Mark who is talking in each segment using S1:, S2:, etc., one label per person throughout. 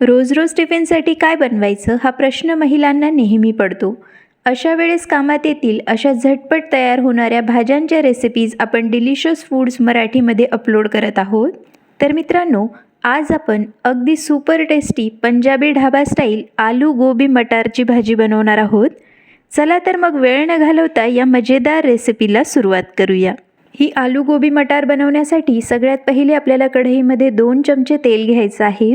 S1: रोज रोज टिफिनसाठी काय बनवायचं हा प्रश्न महिलांना नेहमी पडतो. अशा वेळेस कामात येतील अशा झटपट तयार होणाऱ्या भाज्यांच्या रेसिपीज आपण डिलिशियस फूड्स मराठीमध्ये अपलोड करत आहोत. तर मित्रांनो आज आपण अगदी super tasty Punjabi dhaba style aloo gobi मटारची भाजी बनवणार आहोत. चला तर मग वेळ न घालवता या मजेदार रेसिपीला सुरुवात करूया. ही आलू गोबी मटार बनवण्यासाठी सगळ्यात पहिले आपल्याला कढईमध्ये दोन चमचे तेल घ्यायचं आहे.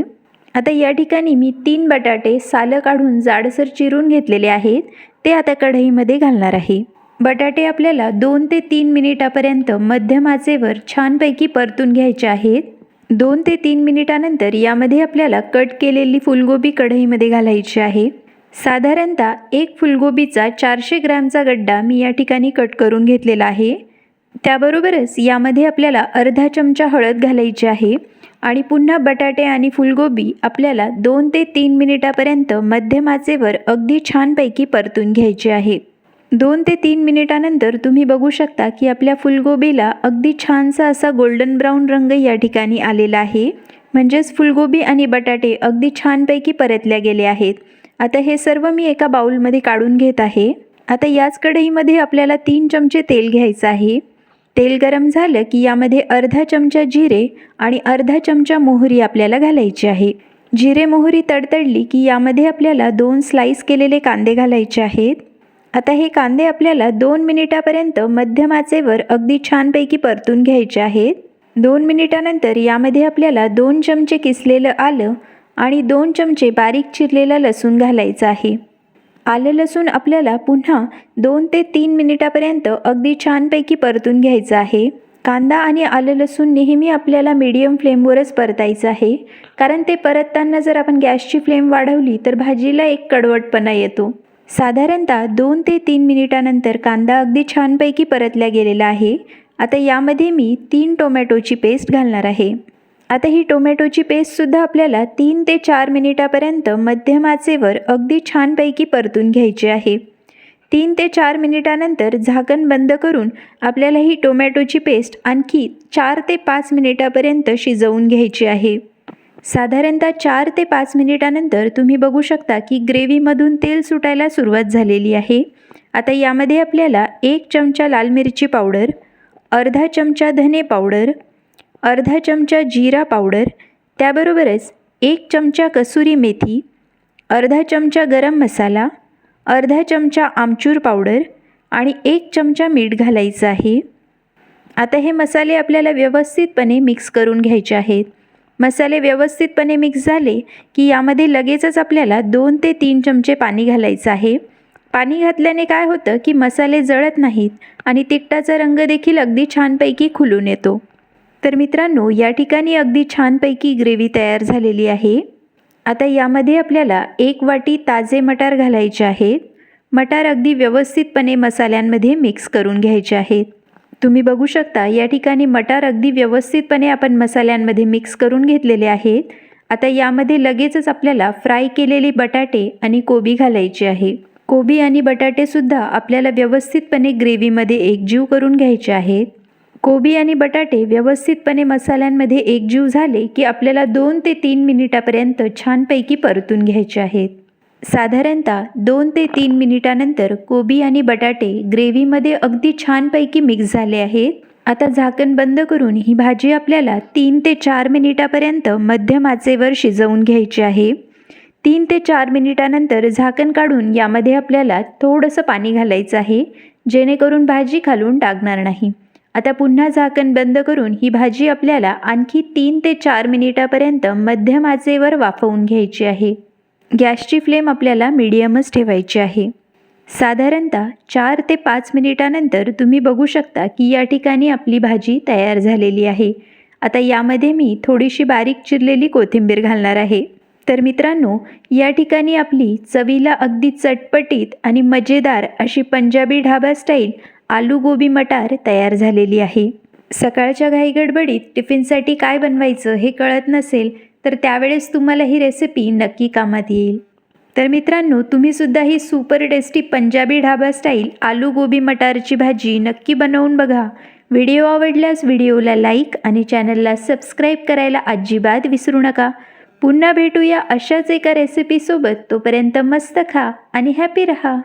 S1: आता या ठिकाणी मी तीन बटाटे सालं काढून जाडसर चिरून घेतलेले आहेत. ते आता कढईमध्ये घालणार आहे. बटाटे आपल्याला दोन ते तीन मिनिटापर्यंत मध्यम आचेवर छानपैकी परतून घ्यायचे आहेत. दोन ते तीन मिनिटानंतर यामध्ये आपल्याला कट केलेली फुलगोबी कढईमध्ये घालायची आहे. साधारणतः एक फुलगोबीचा चारशे ग्रॅमचा गड्डा मी या ठिकाणी कट करून घेतलेला आहे. त्याबरोबरच यामध्ये आपल्याला अर्धा चमचा हळद घालायची आहे. आणि पुन्हा बटाटे आणि फुलगोबी आपल्याला दोन ते तीन मिनिटापर्यंत मध्यम आचेवर अगदी छानपैकी परतून घ्यायचे आहे. दोन ते तीन मिनिटानंतर तुम्ही बघू शकता की आपल्या फुलगोबीला अगदी छानसा असा गोल्डन ब्राऊन रंग या ठिकाणी आलेला आहे. म्हणजेच फुलगोबी आणि बटाटे अगदी छानपैकी परतल्या गेले आहेत. आता हे सर्व मी एका बाऊलमध्ये काढून घेत आहे. आता याच कढईमध्ये आपल्याला तीन चमचे तेल घ्यायचं आहे. तेल गरम झालं की यामध्ये अर्धा चमचा जिरे आणि अर्धा चमचा मोहरी आपल्याला घालायची आहे. जिरे मोहरी तडतडली की यामध्ये आपल्याला दोन स्लाईस केलेले कांदे घालायचे आहेत. आता हे कांदे आपल्याला दोन मिनिटापर्यंत मध्यम आचेवर अगदी छानपैकी परतून घ्यायचे आहेत. दोन मिनिटानंतर यामध्ये आपल्याला दोन चमचे किसलेलं आलं आणि दोन चमचे बारीक चिरलेला लसूण घालायचं आहे. आलं लसूण आपल्याला पुन्हा दोन ते तीन मिनिटापर्यंत अगदी छानपैकी परतून घ्यायचं आहे. कांदा आणि आलं लसूण नेहमी आपल्याला मीडियम फ्लेमवरच परतायचं आहे. कारण ते परतताना जर आपण गॅसची फ्लेम वाढवली तर भाजीला एक कडवटपणा येतो. साधारणतः दोन ते तीन मिनिटानंतर कांदा अगदी छानपैकी परतल्या गेलेला आहे. आता यामध्ये मी तीन टोमॅटोची पेस्ट घालणार आहे. आता ही टोमॅटोची पेस्टसुद्धा आपल्याला तीन ते चार मिनिटापर्यंत मध्यम आचेवर अगदी छानपैकी परतून घ्यायची आहे. तीन ते चार मिनिटानंतर झाकण बंद करून आपल्याला ही टोमॅटोची पेस्ट आणखी चार ते पाच मिनिटापर्यंत शिजवून घ्यायची आहे. साधारणतः चार ते पाच मिनिटानंतर तुम्ही बघू शकता की ग्रेव्हीमधून तेल सुटायला सुरुवात झालेली आहे. आता यामध्ये आपल्याला एक चमचा लाल मिरची पावडर अर्धा चमचा धने पावडर अर्धा चमचा जिरा पावडर त्याबरोबरच एक चमचा कसुरी मेथी अर्धा चमचा गरम मसाला अर्धा चमचा आमचूर पावडर आणि एक चमचा मीठ घालायचं आहे. आता हे मसाले आपल्याला व्यवस्थितपणे मिक्स करून घ्यायचे आहेत. मसाले व्यवस्थितपणे मिक्स झाले की यामध्ये लगेचच आपल्याला दोन ते तीन चमचे पाणी घालायचं आहे. पाणी घातल्याने काय होतं की मसाले जळत नाहीत आणि तिखटाचा रंग देखील अगदी छानपैकी खुलून येतो. तर मित्रांनो या ठिकाणी अगदी छानपैकी ग्रेव्ही तयार झालेली आहे. आता यामध्ये आपल्याला एक वाटी ताजे मटार घालायचे आहेत. मटार अगदी व्यवस्थितपणे मसाल्यांमध्ये मिक्स करून घ्यायचे आहेत. तुम्ही बघू शकता या ठिकाणी मटार अगदी व्यवस्थितपणे आपण मसाल्यांमध्ये मिक्स करून घेतलेले आहेत. आता यामध्ये लगेचच आपल्याला फ्राय केलेले बटाटे आणि कोबी घालायचे आहे. कोबी आणि बटाटेसुद्धा आपल्याला व्यवस्थितपणे ग्रेव्हीमध्ये एकजीव करून घ्यायचे आहेत. कोबी आणि बटाटे व्यवस्थितपणे मसाल्यांमध्ये एकजीव झाले की आपल्याला दोन ते तीन मिनिटापर्यंत छानपैकी परतून घ्यायचे आहेत. साधारणतः दोन ते तीन मिनिटानंतर कोबी आणि बटाटे ग्रेव्हीमध्ये अगदी छानपैकी मिक्स झाले आहेत. आता झाकण बंद करून ही भाजी आपल्याला तीन ते चार मिनिटापर्यंत मध्यम आचेवर शिजवून घ्यायची आहे. तीन ते चार मिनिटानंतर झाकण काढून यामध्ये आपल्याला थोडंसं पाणी घालायचं आहे जेणेकरून भाजी खालून टाकणार नाही. आता पुन्हा झाकण बंद करून ही भाजी आपल्याला आणखी तीन ते चार मिनिटापर्यंत मध्यम आचेवर वाफवून घ्यायची आहे. गॅसची फ्लेम आपल्याला मीडियमच ठेवायची आहे. साधारणतः चार ते पाच मिनिटानंतर तुम्ही बघू शकता की या ठिकाणी आपली भाजी तयार झालेली आहे. आता यामध्ये मी थोडीशी बारीक चिरलेली कोथिंबीर घालणार आहे. तर मित्रांनो या ठिकाणी आपली चवीला अगदी चटपटीत आणि मजेदार अशी पंजाबी ढाबा स्टाईल आलू गोबी मटार तयार झालेली आहे. सकाळच्या घाईगडबडीत टिफिनसाठी काय बनवायचं हे कळत नसेल तर त्यावेळेस तुम्हाला ही रेसिपी नक्की कामात येईल. तर मित्रांनो तुम्हीसुद्धा ही super tasty Punjabi dhaba style aloo gobi मटारची भाजी नक्की बनवून बघा. व्हिडिओ आवडल्यास व्हिडिओला लाईक आणि चॅनलला सबस्क्राईब करायला अजिबात विसरू नका. पुन्हा भेटूया अशाच एका रेसिपीसोबत तोपर्यंत मस्त खा आणि हॅपी रहा.